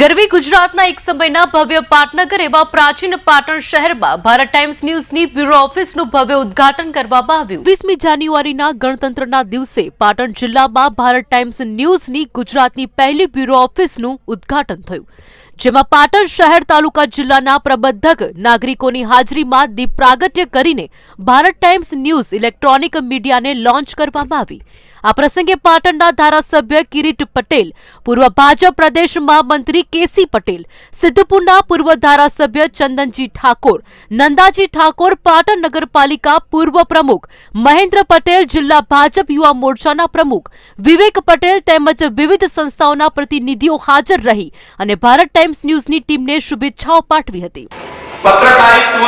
ગરવી ગુજરાતના એક સમયના ભવ્ય પાટનગર એવા પ્રાચીન પાટણ શહેરમાં ભારત ટાઈમ્સ ન્યૂઝની બ્યુરો ઓફિસનું ભવ્ય ઉદ્ઘાટન કરવામાં આવ્યું. વીસમી જાન્યુઆરીના ગણતંત્રના દિવસે પાટણ જિલ્લામાં ભારત ટાઈમ્સ ન્યૂઝની ગુજરાતની પહેલી બ્યુરો ઓફિસનું ઉદ્ઘાટન થયું. જેમાં પાટણ શહેર તાલુકા જિલ્લાના પ્રબંધક નાગરિકોની હાજરીમાં દીપ પ્રાગટ્ય કરીને ભારત ટાઈમ્સ ન્યૂઝ ઇલેક્ટ્રોનિક મીડિયાને લોન્ચ કરવામાં આવી. આ પ્રસંગે પાટણના ધારાસભ્ય કિરીટ પટેલ, પૂર્વ ભાજપ પ્રદેશ મહામંત્રી કેસી પટેલ, સિદ્ધપુરના પૂર્વ ધારાસભ્ય ચંદનજી ઠાકોર, નંદાજી ઠાકોર, પાટણ નગરપાલિકા પૂર્વ પ્રમુખ, મહેન્દ્ર પટેલ, જિલ્લા ભાજપ યુવા મોરચાના પ્રમુખ, વિવેક પટેલ તેમજ વિવિધ સંસ્થાઓના પ્રતિનિધિઓ હાજર રહી અને ભારત ટાઈમ્સ ન્યૂઝની ટીમને શુભેચ્છાઓ પાઠવી હતી. પત્રકારિત્વ,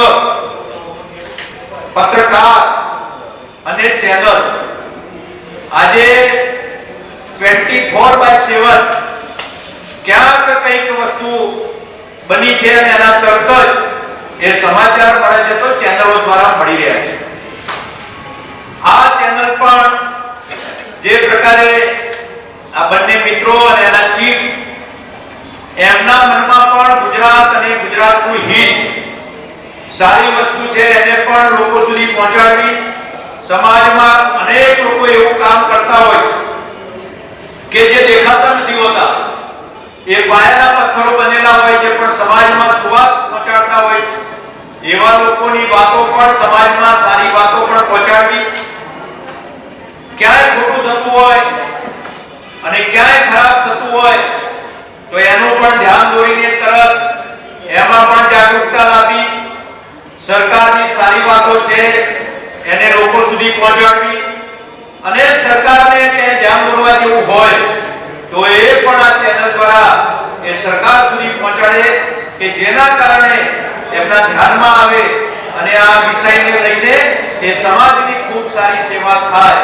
પત્રકાર અને ચેનલ આજે 24 બાય 7 ક્યાંક કંઈક વસ્તુ બની છે અને એના તરત જ એ સમાચાર મળે છે તો ચેનલો દ્વારા મળી રહ્યા છે. આ ચેનલ પણ જે પ્રકારે આ બંને મિત્રો અને એના ચીફ એમના મનમાં પણ ગુજરાત અને ગુજરાતનું હિત સારી વસ્તુ છે, એને પણ લોકો સુધી પહોંચાડવી સમાજમાં અનેક લોકો એવું કામ કરતા હોય છે કે જે દેખાતા નથી હોતા. એ પાયાના પથ્થરો બનેલા હોય છે, પણ સમાજમાં સુવાસ પહોંચાડતા હોય છે. એવા લોકોની વાતો પણ સમાજમાં સારી વાતો પણ પહોંચાડવી. ક્યાંય ખોટું થતું હોય અને ક્યાંય ખરાબ થતું હોય, તો એનું પણ ધ્યાન દોરીને તરત એમાં પણ જાગૃતતા લાવી. સરકારની સારી વાતો છે એને લોકો સુધી પહોંચાડવી. અને સરકારને ક્યાંય ધ્યાન દોરવા જેવું હોય, તો એ પણ આ ચેનલ દ્વારા એ સરકાર સુધી પહોંચાડે કે જેના કારણે એમના ધ્યાનમાં આવે અને આ વિષયને લઈને એ સમાજની ખૂબ સારી સેવા થાય.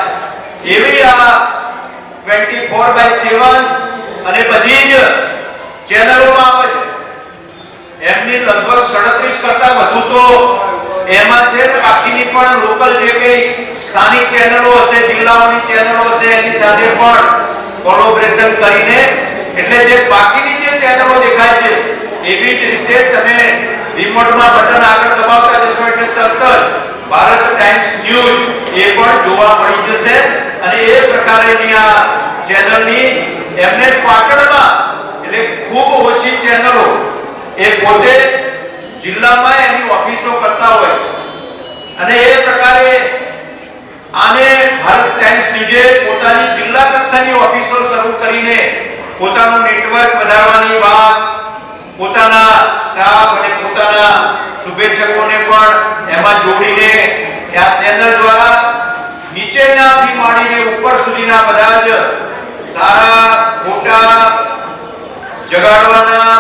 એવી આ 24 બાય 7 અને બધી જ ચેનલોમાં આવે એમની લગભગ 37 કરતા વધુ તો એમાં છે ને બાકીની પણ લોકલ જે કઈ સ્થાનિક ચેનલો હશે, જિલ્લાઓની ચેનલો હશે, એની સાથે પણ કોલોબરેશન કરીને, એટલે જે બાકીની જે ચેનલો દેખાય છે, એવી જ રીતે તમે રિમોટમાં બટન આગળ દબાવતા જશો એટલે તરત જ ભારત ટાઈમ્સ ન્યૂઝ એ પણ જોવા મળી જશે. અને એ પ્રકારેની આ ચેનલની, એમને પાટણમાં, એટલે ખૂબ ઓછી ચેનલો, એ પોતે જિલ્લામાં એની ઓફિસો કરતા હોય છે. અને એ પ્રકારે આને ભારત ટાઈમ્સ ન્યૂઝે પોતાની જિલ્લા કક્ષાની ઓફિસો શરૂ કરીને પોતાનું નેટવર્ક વધારવાની વાત, પોતાના સ્ટાફ અને પોતાના શુભેચ્છકોને પણ એમાં જોડીને આ ચેનલ દ્વારા નીચેનાથી માંડીને ઉપર સુધીના બધા જ સારા, ખોટા, જગાડવાના,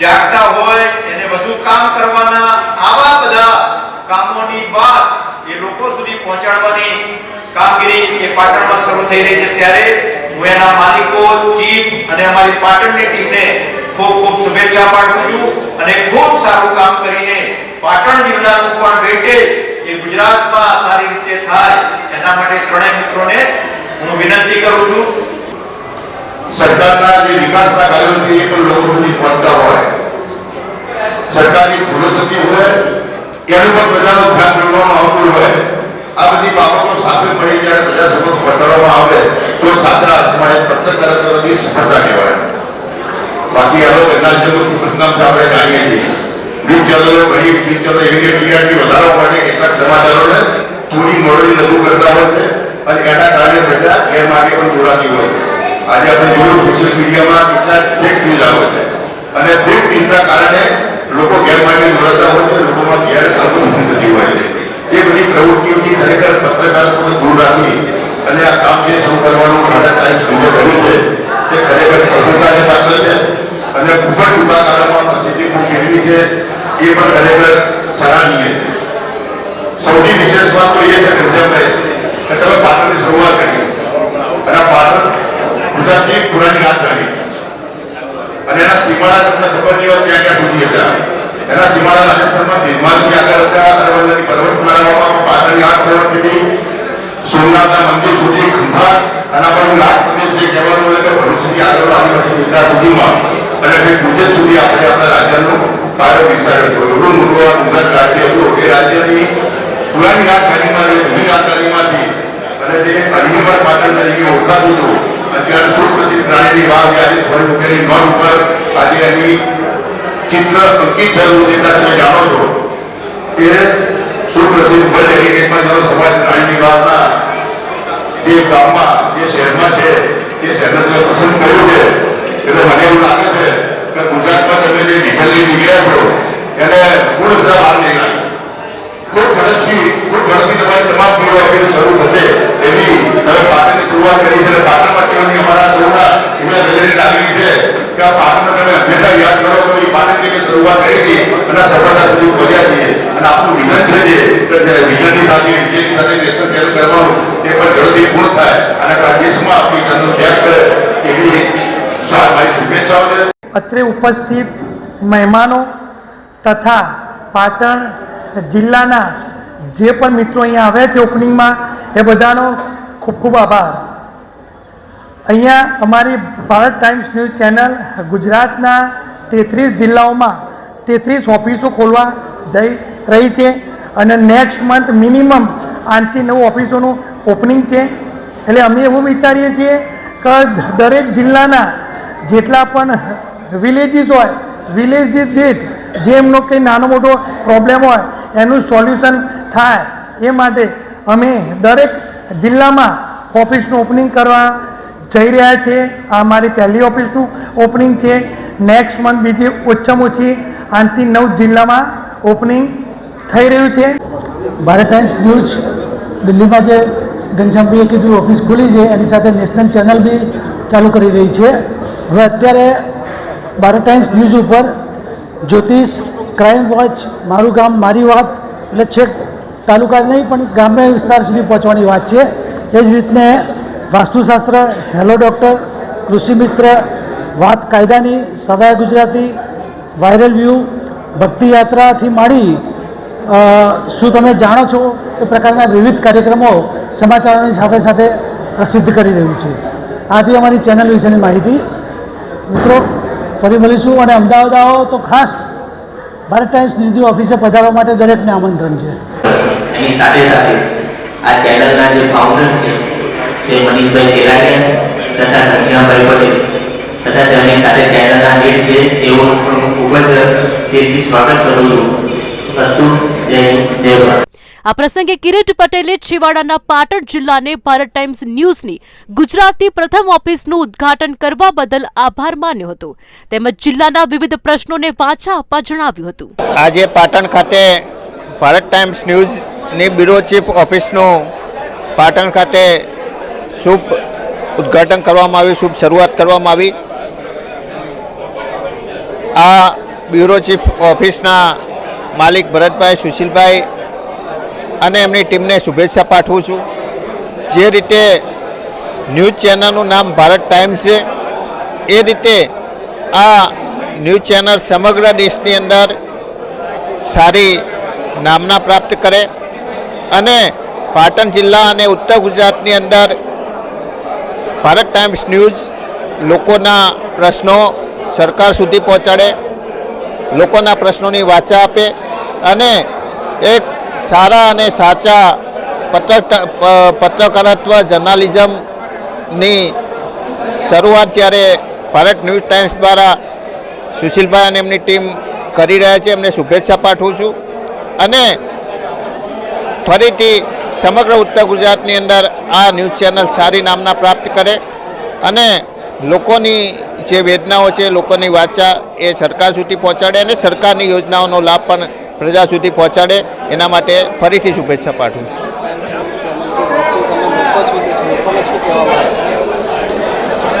જાગતા હોય વધુ કામ કરવાના આવા બધા કામોની વાત એ લોકો સુધી પહોંચાડવાની કામગીરી એ પાટણમાં શરૂ થઈ રહી છે. ત્યારે હું એના માલિકો, ચીફ અને અમારી પાટણની ટીમને ખૂબ ખૂબ શુભેચ્છા પાઠવું છું અને ખૂબ સારું કામ કરીને પાટણ જિલ્લાનું પણ વેટેજ એ ગુજરાતમાં સારી રીતે થાય એના માટે ત્રણેય મિત્રોને હું વિનંતી કરું છું. સરકારના જે વિકાસના કાર્યો છે એ પણ લોકો સુધી પહોંચતા હોય. સરકારી ભૂલો થતી હોય એનું પણ પ્રજાનું ધ્યાન દોરવામાં આવતું હોય. આ બધી બાબતો સાથે મળી જ્યારે પ્રજા સમક્ષ પહોંચાડવામાં આવે, તો સાચા અર્થમાં એ પત્રકારત્વની સફળતા કહેવાય. બાકી આ લોકો એના જે બધું બદનામ છે, આપણે જાણીએ છીએ. ન્યૂઝ ચેનલો ઘણી ન્યૂઝ ચેનલો એવી કે ટીઆરપી વધારવા માટે કેટલાક સમાચારોને થોડી મોડલી લઘુ કરતા હોય છે. અને એના કારણે પ્રજા ગેરમાર્ગે પણ દોરાતી હોય. છે આજે આપણે જોયું, સોશિયલ મીડિયામાં કેટલાક ફેક ન્યૂઝ આવે છે અને ફેક ન્યૂઝના કારણે લોકો ગેરમાર્ગે દોરાતા હોય છે લોકોમાં ગેરસમજ થતી હોય છે એ બધી પ્રવૃત્તિઓથી ખરેખર પત્રકારત્વને દૂર રાખી અને આ કામ જે શરૂ કરવાનું ભારત ટાઈમ્સ ન્યૂઝે કર્યું છે તે ખરેખર પ્રશંસાને પાત્ર છે અને ખૂબ જ ટૂંકા કાળમાં પ્રસિદ્ધિ ખૂબ મેળવી છે એ પણ ખરેખર સરાહનીય છે સૌથી વિશેષ વાત તો એ છે ઘનશ્યામભાઈ કે તમે પાટણની શરૂઆત કરી અને આ પાટણ ગુજરાતની પુરાની રાજધાની અને એના સીમાડા તમને ખબર નહીં હોય ત્યાં ક્યાં સુધી હતા એના સીમાડા રાજસ્થાનમાં ભીમાનથી આગળ હતા અરવલ્લીની પર્વતમાળાઓમાં પાટણની આઠ પર્વતથી સોમનાથના મંદિર સુધી ખંભાત અને આપણું રાજ પ્રદેશ જે કહેવાનું હોય કે ભરૂચથી આગળ આદિવાસી વિસ્તાર સુધીમાં ગુજરાત સુધી આપણે આપણા રાજ્યનો પાયો વિસ્તાર હતો એવડું મોટું આ ગુજરાત રાજ્ય હતું એ રાજ્યની પુરાણી રાજધાનીમાં જે જૂની રાજધાનીમાંથી અને જે અડીમાં પાટણ તરીકે ઓળખાતું હતું અત્યારે સુપ્રસિદ્ધ રાણીની વાવ જે આજે સ્વર્ણમુખીની નોંધ ઉપર આજે એની તમે જાણો છો. એ સુપ્રસિદ્ધ વર્લ્ડ હેરિટેજમાં જેનો સમાજ રાણીની વાવના જે જે શહેરમાં છે, એ શહેરને તમે પસંદ કર્યું છે. મને એવું લાગે છે કે ગુજરાતમાં તમે જે વિકલ્પી નીકળ્યા છો ખૂબ ઝડપથી ખૂબ તમારી તમામ પીઓ આપીને શરૂ થશે તમે પાટણની શરૂઆત કરી છે. પાટણમાં કહેવાની અમારા સૌના છે કે આ તમે હંમેશા યાદ કરો કે અત્રે ઉપસ્થિત મહેમાનો તથા પાટણ જિલ્લાના જે પણ મિત્રો અહીંયા આવ્યા છે ઓપનિંગમાં, એ બધાનો ખૂબ ખૂબ આભાર. અહીંયા અમારી ભારત ટાઈમ્સ ન્યૂઝ ચેનલ ગુજરાતના તેત્રીસ જિલ્લાઓમાં તેત્રીસ ઓફિસો ખોલવા જઈ રહી છે અને નેક્સ્ટ મંથ મિનિમમ આઠથી નવ ઓફિસોનું ઓપનિંગ છે. એટલે અમે એવું વિચારીએ છીએ કે દરેક જિલ્લાના જેટલા પણ વિલેજીસ હોય વિલેજીસ દીઠ જે એમનો કંઈ નાનો મોટો પ્રોબ્લેમ હોય, એનું સોલ્યુશન થાય એ માટે અમે દરેક જિલ્લામાં ઓફિસનું ઓપનિંગ કરવા જઈ રહ્યા છીએ. આ મારી પહેલી ઓફિસનું ઓપનિંગ છે. નેક્સ્ટ મંથ બીજી ઓછામાં ઓછી આઠથી નવ જિલ્લામાં ઓપનિંગ થઈ રહ્યું છે. ભારત ટાઈમ્સ ન્યૂઝ, દિલ્હીમાં જે ઘનશ્યામભાઈએ કીધું, ઓફિસ ખુલી છે, એની સાથે નેશનલ ચેનલ બી ચાલુ કરી રહી છે. હવે અત્યારે ભારત ટાઈમ્સ ન્યૂઝ ઉપર જ્યોતિષ ક્રાઇમ વોચ મારું ગામ, મારી વાત, એટલે છેક તાલુકા નહીં, પણ ગ્રામ્ય વિસ્તાર સુધી પહોંચવાની વાત છે. એ જ રીતને વાસ્તુશાસ્ત્ર, હેલો ડૉક્ટર કૃષિ મિત્ર વાત કાયદાની સવાય ગુજરાતી વાયરલ વ્યૂ ભક્તિ યાત્રાથી માંડી શું તમે જાણો છો એ પ્રકારના વિવિધ કાર્યક્રમો સમાચારોની સાથે સાથે પ્રસિદ્ધ કરી રહ્યું છે. આથી અમારી ચેનલ વિશેની માહિતી. મિત્રો, ફરી મળીશું અને અમદાવાદ આવો તો ખાસ ભારત ટાઈમ્સ ન્યૂઝની ઓફિસે પધારવા માટે દરેકને આમંત્રણ છે. એની સાથે સાથે આ ચેનલના જે ફાઉન્ડર છે તે મનીષભાઈ સેલાડિયા તથા ઘનશ્યામભાઈ પટેલ તથા તેમની સાથે ચેનલના લીડ છે તેઓનું પણ હું ખૂબ જ દિલથી સ્વાગત કરું છું. અસ્તુ જય હિન્દ આ પ્રસંગે કિરીટ પટેલે છેવાડાના પાટણ જિલ્લાને ભારત ટાઈમ્સ ન્યૂઝની ગુજરાતની પ્રથમ ઓફિસનું ઉદ્ઘાટન કરવા બદલ આભાર માન્યો હતો. તેમજ જિલ્લાના વિવિધ પ્રશ્નોને વાચા આપવા જણાવ્યું હતું. આજે પાટણ ખાતે ભારત ટાઈમ્સ ન્યૂઝની બ્યુરો ચીફ ઓફિસનું પાટણ ખાતે શુભ ઉદ્ઘાટન કરવામાં આવ્યું શુભ શરૂઆત કરવામાં આવી. આ બ્યુરો ચીફ ઓફિસના માલિક ભરતભાઈ સુશીલભાઈ અને એમની ટીમને શુભેચ્છા પાઠવું છું. જે રીતે ન્યૂઝ ચેનલનું નામ ભારત ટાઈમ્સ છે, એ રીતે આ ન્યૂઝ ચેનલ સમગ્ર દેશની અંદર સારી નામના પ્રાપ્ત કરે અને પાટણ જિલ્લા અને ઉત્તર ગુજરાતની અંદર ભારત ટાઈમ્સ ન્યૂઝ લોકોના પ્રશ્નો સરકાર સુધી પહોંચાડે, લોકોના પ્રશ્નોની વાચા આપે અને એક સારા અને સાચા પત્રક પત્રકારત્વ જર્નાલિઝમની શરૂઆત જ્યારે ભારત ન્યૂઝ ટાઈમ્સ દ્વારા સુશીલભાઈ અને એમની ટીમ કરી રહ્યા છે, એમને શુભેચ્છા પાઠવું છું. અને ફરીથી સમગ્ર ઉત્તર ગુજરાતની અંદર આ ન્યૂઝ ચેનલ સારી નામના પ્રાપ્ત કરે અને લોકોની જે વેદનાઓ છે, લોકોની વાચા એ સરકાર સુધી પહોંચાડે અને સરકારની યોજનાઓનો લાભ પણ પ્રજા સુધી પહોંચાડે. એના માટે ફરીથી શુભેચ્છા પાઠવું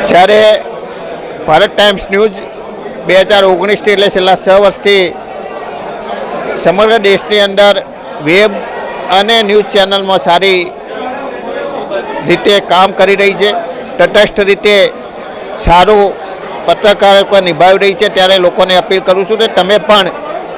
જ્યારે ભારત ટાઈમ્સ ન્યૂઝ બે હજાર ઓગણીસથી એટલે છેલ્લા છ વર્ષથી સમગ્ર દેશની અંદર વેબ અને ન્યૂઝ ચેનલમાં સારી રીતે કામ કરી રહી છે. તટસ્થ રીતે સારું પત્રકારત્વ નિભાવી રહી છે ત્યારે લોકોને અપીલ કરું છું કે તમે પણ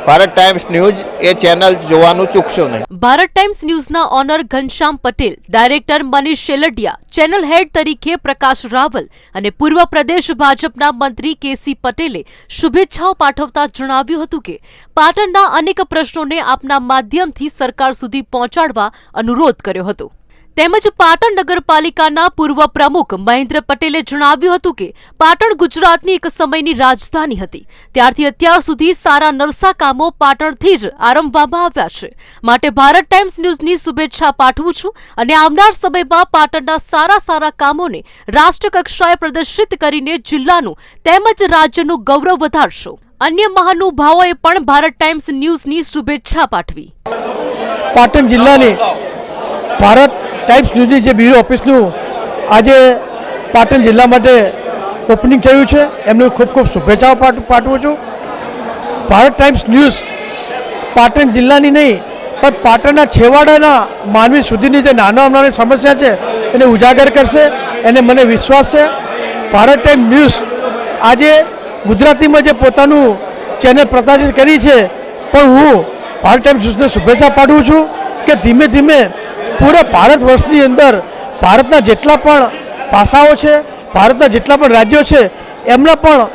ભારત ટાઈમ્સ ન્યૂઝ એ ચેનલ જોવાનું ચૂકશો નહીં. Bharat times ન્યૂઝના owner Ghanshyam Patel, director Manish Sheldiya, channel head તરીકે પ્રકાશ રાવલ અને પૂર્વ પ્રદેશ ભાજપના મંત્રી કેસી પટેલે શુભેચ્છાઓ પાઠવતા જણાવ્યું હતું કે, પાટણના અનેક પ્રશ્નોને આપના માધ્યમથી સરકાર સુધી પહોંચાડવા અનુરોધ કર્યો હતો. તેમજ પાટણ નગરપાલિકાના પૂર્વ પ્રમુખ મહેન્દ્ર પટેલે જણાવ્યું હતું કે પાટણ ગુજરાતની એક સમયની રાજધાની હતી. ત્યારથી અત્યાર સુધી સારા નરસા કામો પાટણથી જ આરંભવામાં આવ્યા છે. માટે ભારત ટાઈમ્સ ન્યૂઝની શુભેચ્છા પાઠવું છું અને આવનાર સમયમાં પાટણના સારા સારા કામોને રાષ્ટ્રકક્ષાએ પ્રદર્શિત કરીને જિલ્લાનું તેમજ રાજ્યનું ગૌરવ વધારશો. અન્ય મહાનુભાવોએ પણ ભારત ટાઈમ્સ ન્યૂઝની શુભેચ્છા પાઠવી. પાટણ જિલ્લાને ભારત ટાઈમ્સ ન્યૂઝની જે બ્યુરો ઓફિસનું આજે પાટણ જિલ્લા માટે ઓપનિંગ થયું છે, એમને ખૂબ ખૂબ શુભેચ્છાઓ પાઠ- પાઠવું છું. ભારત ટાઈમ્સ ન્યૂઝ પાટણ જિલ્લાની નહીં, પણ પાટણના છેવાડાના માનવી સુધીની જે નાના નાની સમસ્યા છે, એને ઉજાગર કરશે, એને મને વિશ્વાસ છે. ભારત ટાઈમ ન્યૂઝ આજે ગુજરાતીમાં જે પોતાનું ચેનલ પ્રકાશિત કરી છે, પણ હું ભારત ટાઈમ ન્યૂઝને શુભેચ્છા પાઠવું છું કે ધીમે ધીમે પૂરા ભારત વર્ષની અંદર ભારતના જેટલા પણ પાસાઓ છે, ભારતના જેટલા પણ રાજ્યો છે, એમના પણ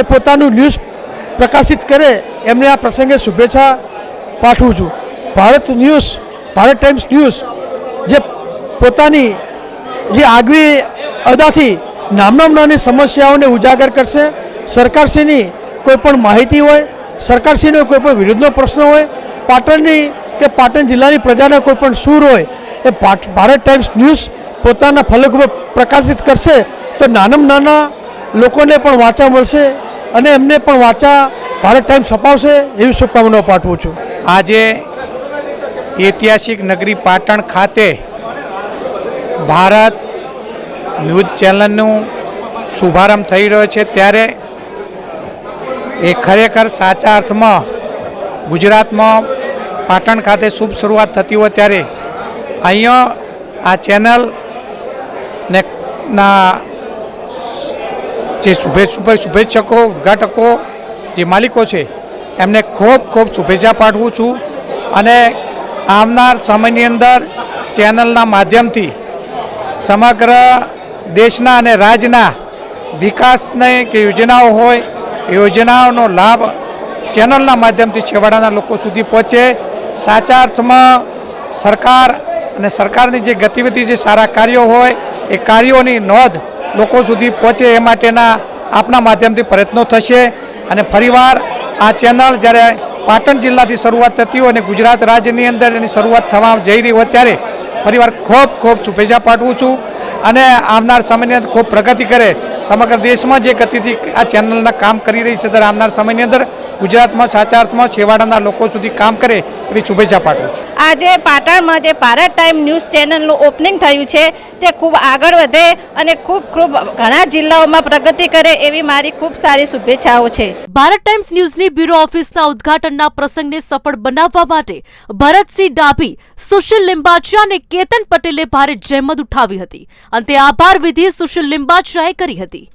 એ પોતાનું ન્યૂઝ પ્રકાશિત કરે એમને આ પ્રસંગે શુભેચ્છા પાઠવું છું. Bharat news, Bharat times news જે પોતાની જે આગવી અદાથી નામનામ નાની સમસ્યાઓને ઉજાગર કરશે, સરકારશ્રીની કોઈ પણ માહિતી હોય, સરકારશ્રીનો કોઈ પણ વિરુદ્ધનો પ્રશ્ન હોય, પાટણની કે પાટણ જિલ્લાની પ્રજાના કોઈ પણ સૂર હોય એ ભારત ટાઈમ્સ ન્યૂઝ પોતાના ફલક ઉપર પ્રકાશિત કરશે તો નાનામાં નાના લોકોને પણ વાંચા મળશે અને એમને પણ વાંચા ભારત ટાઈમ્સ અપાવશે એવી શુભકામનાઓ પાઠવું છું. આજે ઐતિહાસિક નગરી પાટણ ખાતે ભારત ન્યૂઝ ચેનલનું શુભારંભ થઈ રહ્યો છે. ત્યારે એ ખરેખર સાચા અર્થમાં ગુજરાતમાં પાટણ ખાતે શુભ શરૂઆત થતી હોય ત્યારે અહીંયા આ ચેનલ ને ના જે શુભે શુભે શુભેચ્છકો, ઉદઘાટકો જે માલિકો છે, એમને ખૂબ ખૂબ શુભેચ્છા પાઠવું છું અને આવનાર સમયની અંદર ચેનલના માધ્યમથી સમગ્ર દેશના અને રાજ્યના વિકાસને કે યોજનાઓ હોય યોજનાઓનો લાભ ચેનલના માધ્યમથી છેવાડાના લોકો સુધી પહોંચે. સાચા અર્થમાં સરકાર અને સરકારની જે ગતિવિધિ, જે સારા કાર્યો હોય, એ કાર્યોની નોંધ લોકો સુધી પહોંચે એ માટેના આપના માધ્યમથી પ્રયત્નો થશે. અને ફરીવાર આ ચેનલ જ્યારે પાટણ જિલ્લાથી શરૂઆત થતી હોય અને ગુજરાત રાજ્યની અંદર એની શરૂઆત થવા જઈ રહી હોય ત્યારે ફરીવાર ખૂબ ખૂબ શુભેચ્છા પાઠવું છું. અને આવનાર સમયની અંદર ખૂબ પ્રગતિ કરે. સમગ્ર દેશમાં જે ગતિથી આ ચેનલના કામ કરી રહી છે ત્યારે આવનાર સમયની અંદર ગુજરાતમાં સાચા અર્થમાં છેવાડાના લોકો સુધી કામ કરે એવી શુભેચ્છા પાઠવું છું. આજે પાટણમાં જે ભારત ટાઈમ ન્યૂઝ ચેનલનું ઓપનિંગ થયું છે તે ખૂબ આગળ વધે અને ખૂબ ખૂબ ઘણા જિલ્લાઓમાં પ્રગતિ કરે એવી મારી ખૂબ સારી શુભેચ્છાઓ છે. ભારત ટાઈમ્સ ન્યૂઝની બ્યુરો ઓફિસના ઉદ્ઘાટનના પ્રસંગને સફળ બનાવવા માટે ભરતસિંહ ડાભી સુશીલ લિંબાચિયા અને કેતન પટેલે ભારે જહેમત ઉઠાવી હતી. અંતે આભાર વિધિ સુશીલ લિંબાચિયાએ કરી હતી.